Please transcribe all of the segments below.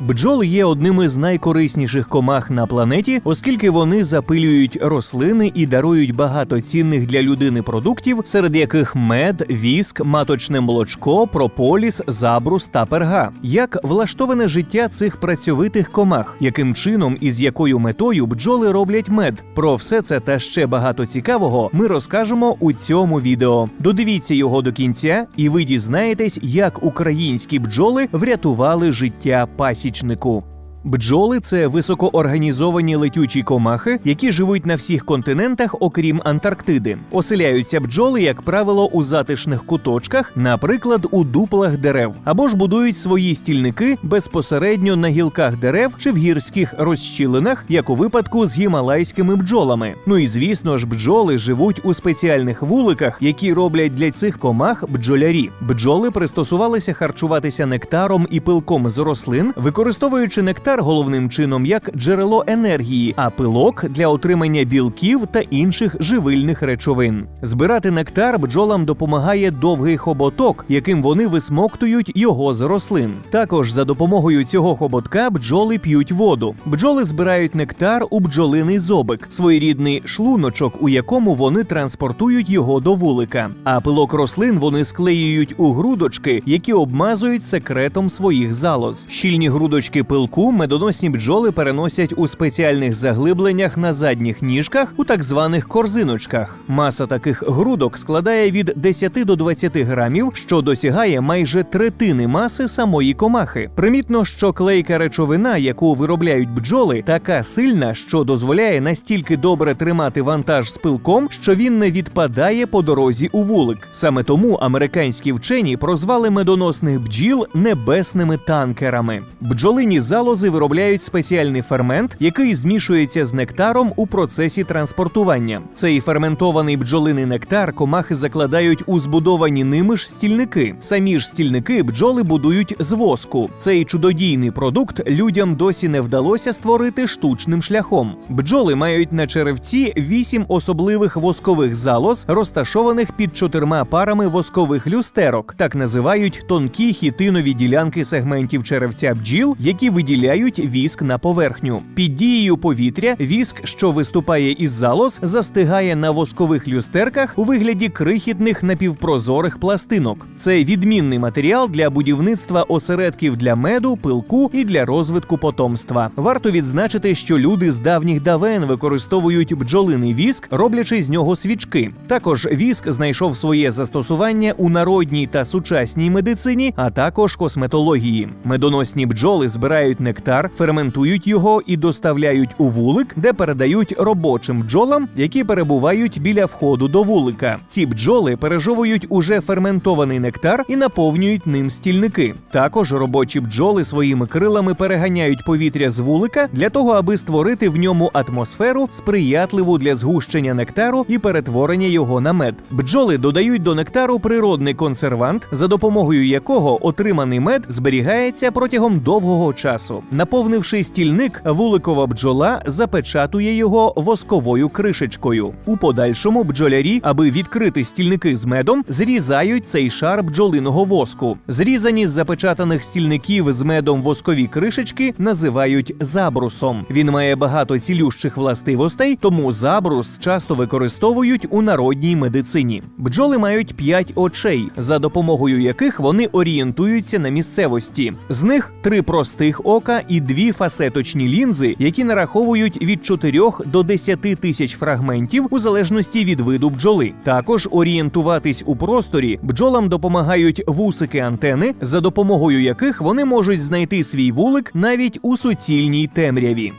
Бджоли є одними з найкорисніших комах на планеті, оскільки вони запилюють рослини і дарують багато цінних для людини продуктів, серед яких мед, віск, маточне молочко, прополіс, забрус та перга. Як влаштоване життя цих працьовитих комах, яким чином і з якою метою бджоли роблять мед? Про все це та ще багато цікавого ми розкажемо у цьому відео. Додивіться його до кінця, і ви дізнаєтесь, як українські бджоли врятували життя пасічнику. Бджоли це високоорганізовані летючі комахи, які живуть на всіх континентах, окрім Антарктиди. Оселяються бджоли, як правило, у затишних куточках, наприклад, у дуплах дерев, або ж будують свої стільники безпосередньо на гілках дерев чи в гірських розщілинах, як у випадку з гімалайськими бджолами. Ну і звісно ж, бджоли живуть у спеціальних вуликах, які роблять для цих комах бджолярі. Бджоли пристосувалися харчуватися нектаром і пилком з рослин, використовуючи нектар головним чином як джерело енергії, а пилок для отримання білків та інших живильних речовин. Збирати нектар бджолам допомагає довгий хоботок, яким вони висмоктують його з рослин. Також за допомогою цього хоботка бджоли п'ють воду. Бджоли збирають нектар у бджолиний зобик, своєрідний шлуночок, у якому вони транспортують його до вулика. А пилок рослин вони склеюють у грудочки, які обмазують секретом своїх залоз. Щільні грудочки пилку медоносні бджоли переносять у спеціальних заглибленнях на задніх ніжках у так званих корзиночках. Маса таких грудок складає від 10 до 20 грамів, що досягає майже третини маси самої комахи. Примітно, що клейка речовина, яку виробляють бджоли, така сильна, що дозволяє настільки добре тримати вантаж з пилком, що він не відпадає по дорозі у вулик. Саме тому американські вчені прозвали медоносних бджіл небесними танкерами. Бджолині залози виробляють спеціальний фермент, який змішується з нектаром у процесі транспортування. Цей ферментований бджолиний нектар комахи закладають у збудовані ними ж стільники. Самі ж стільники бджоли будують з воску. Цей чудодійний продукт людям досі не вдалося створити штучним шляхом. Бджоли мають на черевці вісім особливих воскових залоз, розташованих під чотирма парами воскових люстерок. Так називають тонкі хітинові ділянки сегментів черевця бджіл, які виділяють віск на поверхню. Під дією повітря віск, що виступає із залоз, застигає на воскових люстерках у вигляді крихітних напівпрозорих пластинок. Це відмінний матеріал для будівництва осередків для меду, пилку і для розвитку потомства. Варто відзначити, що люди з давніх давен використовують бджолиний віск, роблячи з нього свічки. Також віск знайшов своє застосування у народній та сучасній медицині, а також косметології. Медоносні бджоли збирають нектар, ферментують його і доставляють у вулик, де передають робочим бджолам, які перебувають біля входу до вулика. Ці бджоли пережовують уже ферментований нектар і наповнюють ним стільники. Також робочі бджоли своїми крилами переганяють повітря з вулика для того, аби створити в ньому атмосферу, сприятливу для згущення нектару і перетворення його на мед. Бджоли додають до нектару природний консервант, за допомогою якого отриманий мед зберігається протягом довгого часу. Наповнивши стільник, вуликова бджола запечатує його восковою кришечкою. У подальшому бджолярі, аби відкрити стільники з медом, зрізають цей шар бджолиного воску. Зрізані з запечатаних стільників з медом воскові кришечки називають забрусом. Він має багато цілющих властивостей, тому забрус часто використовують у народній медицині. Бджоли мають п'ять очей, за допомогою яких вони орієнтуються на місцевості. З них три простих ока і дві фасеточні лінзи, які нараховують від 4 до 10 тисяч фрагментів у залежності від виду бджоли. Також орієнтуватись у просторі бджолам допомагають вусики антени, за допомогою яких вони можуть знайти свій вулик навіть у суцільній темряві.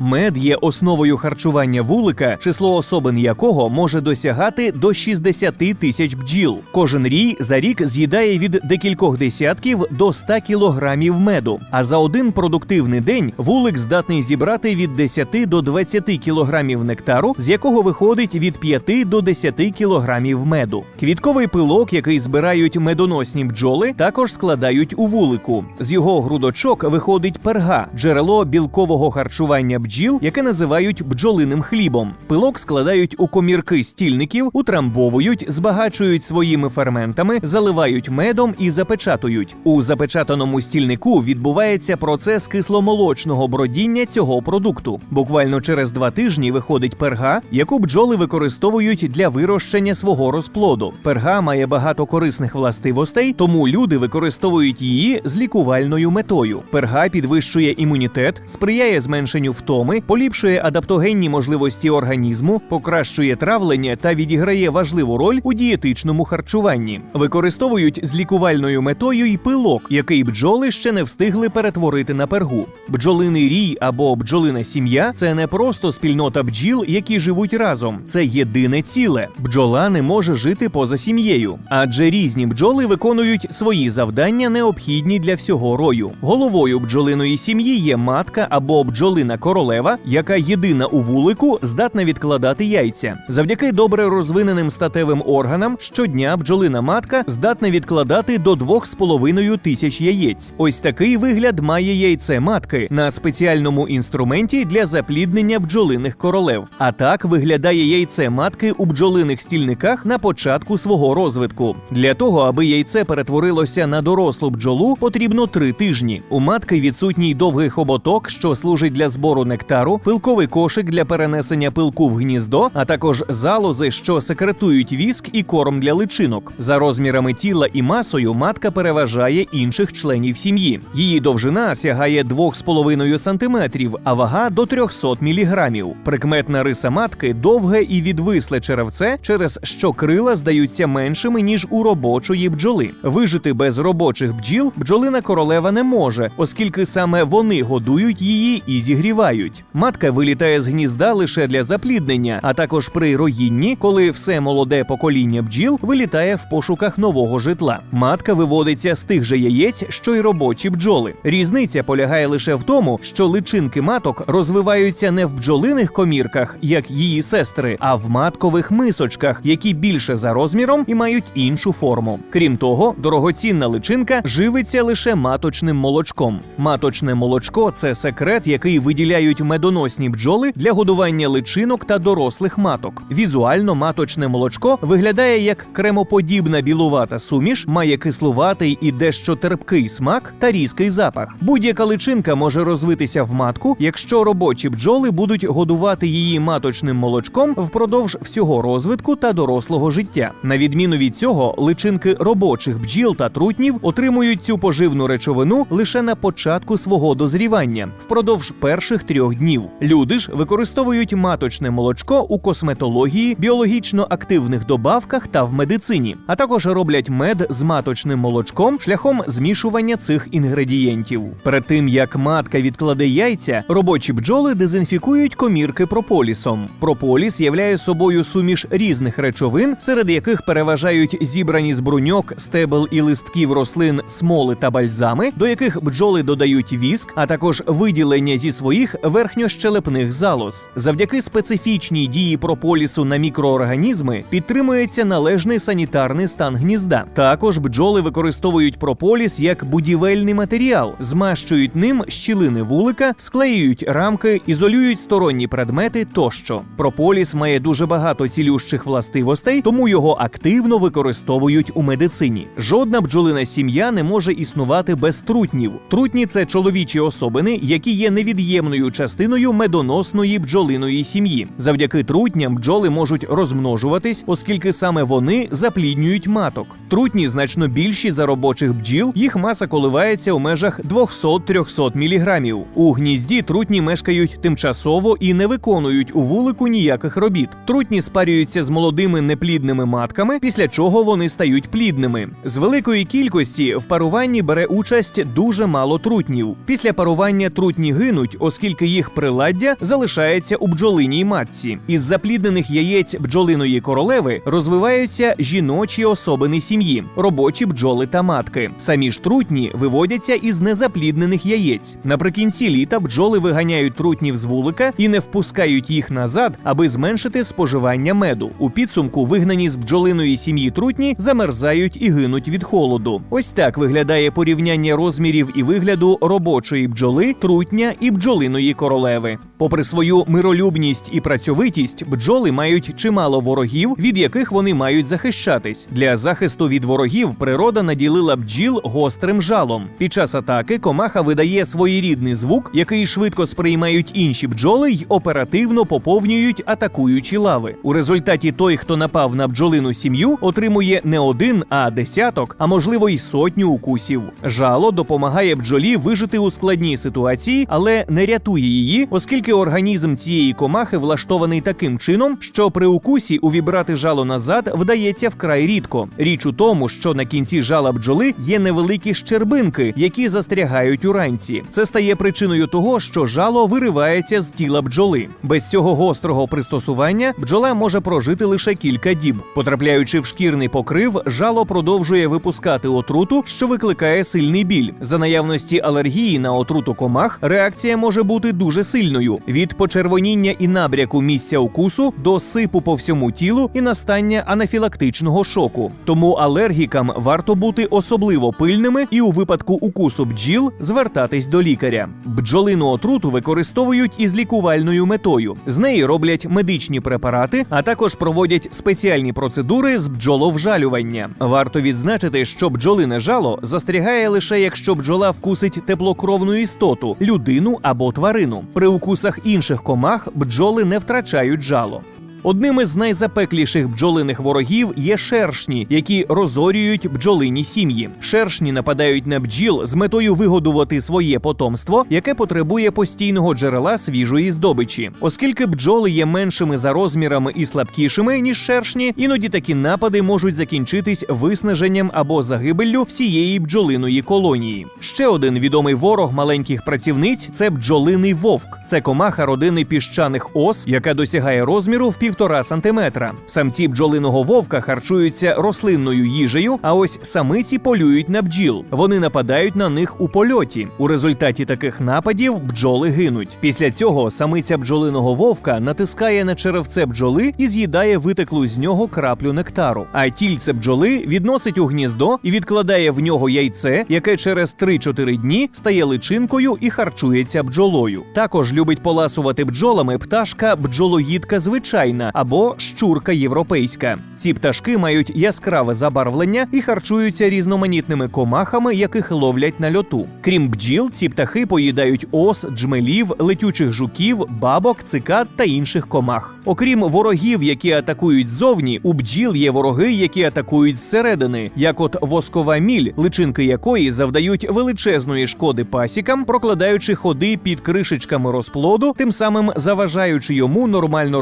Мед є основою харчування вулика, число особин якого може досягати до 60 тисяч бджіл. Кожен рій за рік з'їдає від декількох десятків до 100 кілограмів меду. А за один продуктивний день вулик здатний зібрати від 10 до 20 кілограмів нектару, з якого виходить від 5 до 10 кілограмів меду. Квітковий пилок, який збирають медоносні бджоли, також складають у вулику. З його грудочок виходить перга, джерело білкового харчування бджіл бджіл, яке називають бджолиним хлібом. Пилок складають у комірки стільників, утрамбовують, збагачують своїми ферментами, заливають медом і запечатують. У запечатаному стільнику відбувається процес кисломолочного бродіння цього продукту. Буквально через два тижні виходить перга, яку бджоли використовують для вирощення свого розплоду. Перга має багато корисних властивостей, тому люди використовують її з лікувальною метою. Перга підвищує імунітет, сприяє зменшенню втоми, поліпшує адаптогенні можливості організму, покращує травлення та відіграє важливу роль у дієтичному харчуванні. Використовують з лікувальною метою й пилок, який бджоли ще не встигли перетворити на пергу. Бджолиний рій або бджолина сім'я це не просто спільнота бджіл, які живуть разом. Це єдине ціле. Бджола не може жити поза сім'єю, адже різні бджоли виконують свої завдання, необхідні для всього рою. Головою бджолиної сім'ї є матка або бджолина королева, яка єдина у вулику здатна відкладати яйця. Завдяки добре розвиненим статевим органам щодня бджолина матка здатна відкладати до 2,5 тисяч яєць. Ось такий вигляд має яйце матки на спеціальному інструменті для запліднення бджолиних королев. А так виглядає яйце матки у бджолиних стільниках на початку свого розвитку. Для того, аби яйце перетворилося на дорослу бджолу, потрібно три тижні. У матки відсутній довгий хоботок, що служить для збору нектару, пилковий кошик для перенесення пилку в гніздо, а також залози, що секретують віск і корм для личинок. За розмірами тіла і масою матка переважає інших членів сім'ї. Її довжина сягає 2,5 см, а вага до 300 мг. Прикметна риса матки довге і відвисле черевце, через що крила здаються меншими ніж у робочої бджоли. Вижити без робочих бджіл бджолина королева не може, оскільки саме вони годують її і зігрівають. Матка вилітає з гнізда лише для запліднення, а також при роїнні, коли все молоде покоління бджіл вилітає в пошуках нового житла. Матка виводиться з тих же яєць, що й робочі бджоли. Різниця полягає лише в тому, що личинки маток розвиваються не в бджолиних комірках, як її сестри, а в маткових мисочках, які більше за розміром і мають іншу форму. Крім того, дорогоцінна личинка живиться лише маточним молочком. Маточне молочко це секрет, який виділяють медоносні бджоли для годування личинок та дорослих маток. Візуально маточне молочко виглядає як кремоподібна білувата суміш, має кислуватий і дещо терпкий смак та різкий запах. Будь-яка личинка може розвитися в матку, якщо робочі бджоли будуть годувати її маточним молочком впродовж всього розвитку та дорослого життя. На відміну від цього, личинки робочих бджіл та трутнів отримують цю поживну речовину лише на початку свого дозрівання, впродовж перших трьох днів. Люди ж використовують маточне молочко у косметології, біологічно активних добавках та в медицині, а також роблять мед з маточним молочком шляхом змішування цих інгредієнтів. Перед тим як матка відкладе яйця, робочі бджоли дезінфікують комірки прополісом. Прополіс являє собою суміш різних речовин, серед яких переважають зібрані з бруньок, стебел і листків рослин смоли та бальзами, до яких бджоли додають віск, а також виділення зі своїх верхньощелепних залоз. Завдяки специфічній дії прополісу на мікроорганізми підтримується належний санітарний стан гнізда. Також бджоли використовують прополіс як будівельний матеріал, змащують ним щілини вулика, склеюють рамки, ізолюють сторонні предмети тощо. Прополіс має дуже багато цілющих властивостей, тому його активно використовують у медицині. Жодна бджолина сім'я не може існувати без трутнів. Трутні це чоловічі особини, які є невід'ємною частиною медоносної бджолиної сім'ї. Завдяки трутням бджоли можуть розмножуватись, оскільки саме вони запліднюють маток. Трутні значно більші за робочих бджіл, їх маса коливається у межах 200-300 мг. У гнізді трутні мешкають тимчасово і не виконують у вулику ніяких робіт. Трутні спарюються з молодими неплідними матками, після чого вони стають плідними. З великої кількості в паруванні бере участь дуже мало трутнів. Після парування трутні гинуть, оскільки їх приладдя залишається у бджолиній матці. Із запліднених яєць бджолиної королеви розвиваються жіночі особини сім'ї, робочі бджоли та матки. Самі ж трутні виводяться із незапліднених яєць. Наприкінці літа бджоли виганяють трутнів з вулика і не впускають їх назад, аби зменшити споживання меду. У підсумку вигнані з бджолиної сім'ї трутні замерзають і гинуть від холоду. Ось так виглядає порівняння розмірів і вигляду робочої бджоли, трутня і бджолиної королеви. Попри свою миролюбність і працьовитість, бджоли мають чимало ворогів, від яких вони мають захищатись. Для захисту від ворогів природа наділила бджіл гострим жалом. Під час атаки комаха видає своєрідний звук, який швидко сприймають інші бджоли й оперативно поповнюють атакуючі лави. У результаті той, хто напав на бджолину сім'ю, отримує не один, а десяток, а можливо й сотню укусів. Жало допомагає бджолі вижити у складній ситуації, але не рятує її, оскільки організм цієї комахи влаштований таким чином, що при укусі увібрати жало назад вдається вкрай рідко. Річ у тому, що на кінці жала бджоли є невеликі щербинки, які застрягають у ранці. Це стає причиною того, що жало виривається з тіла бджоли. Без цього гострого пристосування бджола може прожити лише кілька діб. Потрапляючи в шкірний покрив, жало продовжує випускати отруту, що викликає сильний біль. За наявності алергії на отруту комах реакція може бути дуже сильною: від почервоніння і набряку місця укусу до сипу по всьому тілу і настання анафілактичного шоку. Тому алергікам варто бути особливо пильними і у випадку укусу бджіл звертатись до лікаря. Бджолину отруту використовують із лікувальною метою. З неї роблять медичні препарати, а також проводять спеціальні процедури з бджоловжалювання. Варто відзначити, що бджолине жало застрягає лише якщо бджола вкусить теплокровну істоту, людину або тварину. При укусах інших комах бджоли не втрачають жало. Одним із найзапекліших бджолиних ворогів є шершні, які розорюють бджолині сім'ї. Шершні нападають на бджіл з метою вигодувати своє потомство, яке потребує постійного джерела свіжої здобичі. Оскільки бджоли є меншими за розмірами і слабкішими ніж шершні, іноді такі напади можуть закінчитись виснаженням або загибеллю всієї бджолиної колонії. Ще один відомий ворог маленьких працівниць це бджолиний вовк. Це комаха родини піщаних ос, яка досягає розміру в півтора сантиметра. Самці бджолиного вовка харчуються рослинною їжею, а ось самиці полюють на бджіл. Вони нападають на них у польоті. У результаті таких нападів бджоли гинуть. Після цього самиця бджолиного вовка натискає на черевце бджоли і з'їдає витеклу з нього краплю нектару. А тільце бджоли відносить у гніздо і відкладає в нього яйце, яке через 3-4 дні стає личинкою і харчується бджолою. Також любить поласувати бджолами пташка бджолоїдка звичайна або щурка європейська. Ці пташки мають яскраве забарвлення і харчуються різноманітними комахами, яких ловлять на льоту. Крім бджіл, ці птахи поїдають ос, джмелів, летючих жуків, бабок, цикад та інших комах. Окрім ворогів, які атакують ззовні, у бджіл є вороги, які атакують зсередини, як от воскова міль, личинки якої завдають величезної шкоди пасікам, прокладаючи ходи під кришечками розплоду, тим самим заважаючи йому нормально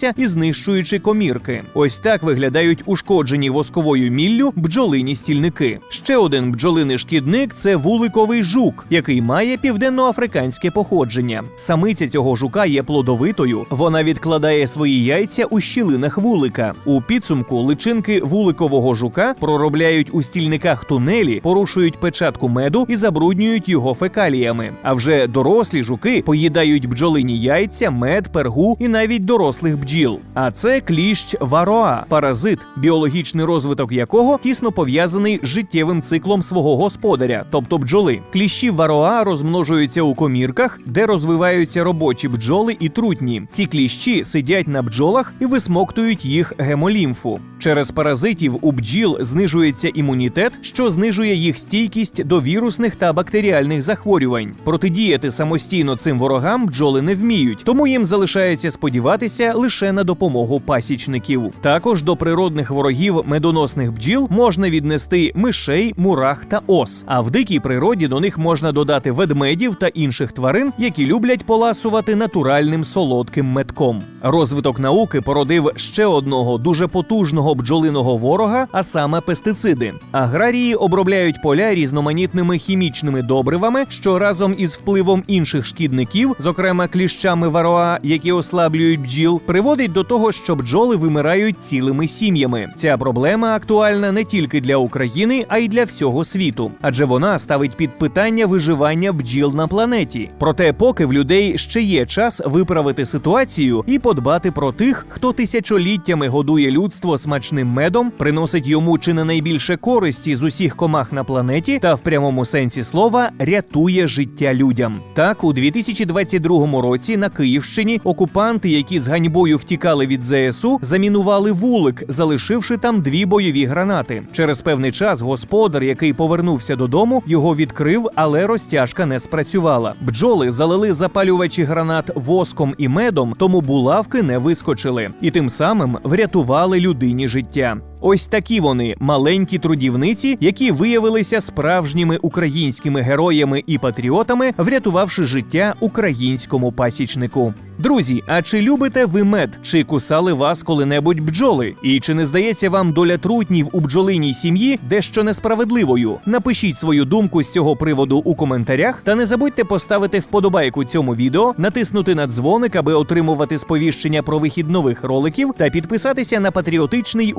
розвиватися і знищуючи комірки. Ось так виглядають ушкоджені восковою міллю бджолині стільники. Ще один бджолиний шкідник це вуликовий жук, який має південноафриканське походження. Самиця цього жука є плодовитою. Вона відкладає свої яйця у щілинах вулика. У підсумку личинки вуликового жука проробляють у стільниках тунелі, порушують печатку меду і забруднюють його фекаліями. А вже дорослі жуки поїдають бджолині яйця, мед, пергу і навіть дорослих бджіл. А це кліщ вароа, паразит, біологічний розвиток якого тісно пов'язаний з життєвим циклом свого господаря, тобто бджоли. Кліщі вароа розмножуються у комірках, де розвиваються робочі бджоли і трутні. Ці кліщі сидять на бджолах і висмоктують їх гемолімфу. Через паразитів у бджіл знижується імунітет, що знижує їх стійкість до вірусних та бактеріальних захворювань. Протидіяти самостійно цим ворогам бджоли не вміють, тому їм залишається сподіватися лише на допомогу пасічників. Також до природних ворогів медоносних бджіл можна віднести мишей, мурах та ос. А в дикій природі до них можна додати ведмедів та інших тварин, які люблять поласувати натуральним солодким метком. Розвиток науки породив ще одного дуже потужного бджолиного ворога, а саме пестициди. Аграрії обробляють поля різноманітними хімічними добривами, що разом із впливом інших шкідників, зокрема кліщами вароа, які ослаблюють бджіл, приводять призводить до того, що бджоли вимирають цілими сім'ями. Ця проблема актуальна не тільки для України, а й для всього світу, адже вона ставить під питання виживання бджіл на планеті. Проте, поки в людей ще є час виправити ситуацію і подбати про тих, хто тисячоліттями годує людство смачним медом, приносить йому чи не найбільше користі з усіх комах на планеті, та в прямому сенсі слова рятує життя людям. Так, у 2022 році на Київщині окупанти, які з ганьбою втікали від ЗСУ, замінували вулик, залишивши там дві бойові гранати. Через певний час господар, який повернувся додому, його відкрив, але розтяжка не спрацювала. Бджоли залили запалювачі гранат воском і медом, тому булавки не вискочили, і тим самим врятували людині життя. Ось такі вони маленькі трудівниці, які виявилися справжніми українськими героями і патріотами, врятувавши життя українському пасічнику. Друзі, а чи любите ви мед? Чи кусали вас коли-небудь бджоли? І чи не здається вам доля трутнів у бджолиній сім'ї дещо несправедливою? Напишіть свою думку з цього приводу у коментарях та не забудьте поставити вподобайку цьому відео, натиснути на дзвоник, аби отримувати сповіщення про вихід нових роликів, та підписатися на патріотичний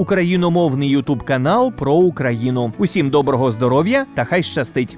україномовний ютуб канал про Україну. Усім доброго здоров'я та хай щастить!